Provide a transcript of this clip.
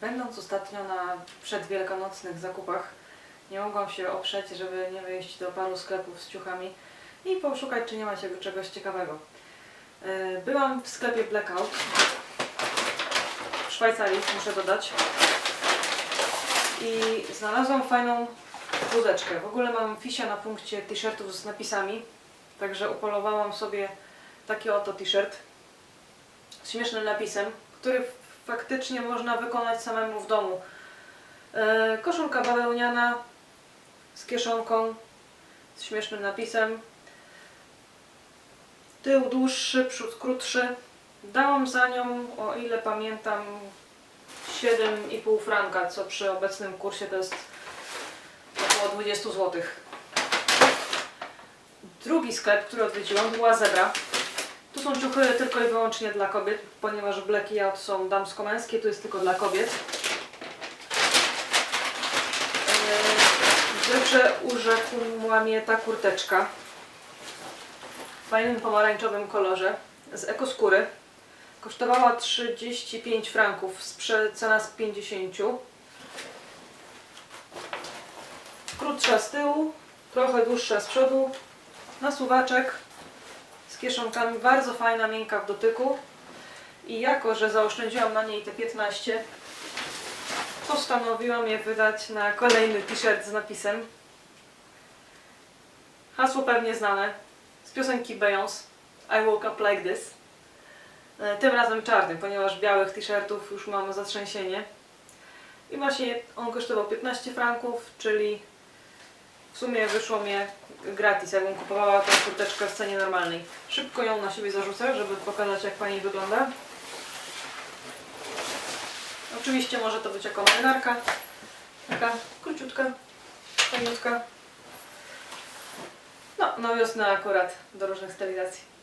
Będąc ostatnio na przedwielkanocnych zakupach, nie mogłam się oprzeć, żeby nie wyjść do paru sklepów z ciuchami i poszukać, czy nie ma się czegoś ciekawego. Yy, Byłam w sklepie Blackout w Szwajcarii, muszę dodać. I znalazłam fajną wózeczkę. W ogóle mam fisia na punkcie t-shirtów z napisami, także upolowałam sobie taki oto t-shirt z śmiesznym napisem, który faktycznie można wykonać samemu w domu. E, koszulka bawełniana z kieszonką, z śmiesznym napisem. Tył dłuższy, przód krótszy. Dałam za nią, o ile pamiętam, 7,5 franka, co przy obecnym kursie to jest około 20 zł. Drugi sklep, który odwiedziłam, była Zebra. Są ciuchy tylko i wyłącznie dla kobiet, ponieważ Black Out są damsko-męskie, tu jest tylko dla kobiet. Eee, Dobrze urzekła mnie ta kurteczka w fajnym pomarańczowym kolorze z ekoskóry. Kosztowała 35 franków, cena z 50. Krótsza z tyłu, trochę dłuższa z przodu, nasuwaczek z kieszonkami, bardzo fajna, miękka w dotyku. I jako, że zaoszczędziłam na niej te 15, postanowiłam je wydać na kolejny t-shirt z napisem. Hasło pewnie znane z piosenki Beyoncé I woke up like this. E, Tym razem czarny, ponieważ białych t-shirtów już mamy zatrzęsienie. I właśnie on kosztował 15 franków, czyli w sumie wyszło mi gratis, jakbym kupowała tę kurteczkę w cenie normalnej. Szybko ją na siebie zarzucę, żeby pokazać jak pani wygląda. Oczywiście może to być jako marynarka. Taka króciutka, fajniutka. No, na wiosnę akurat do różnych stylizacji.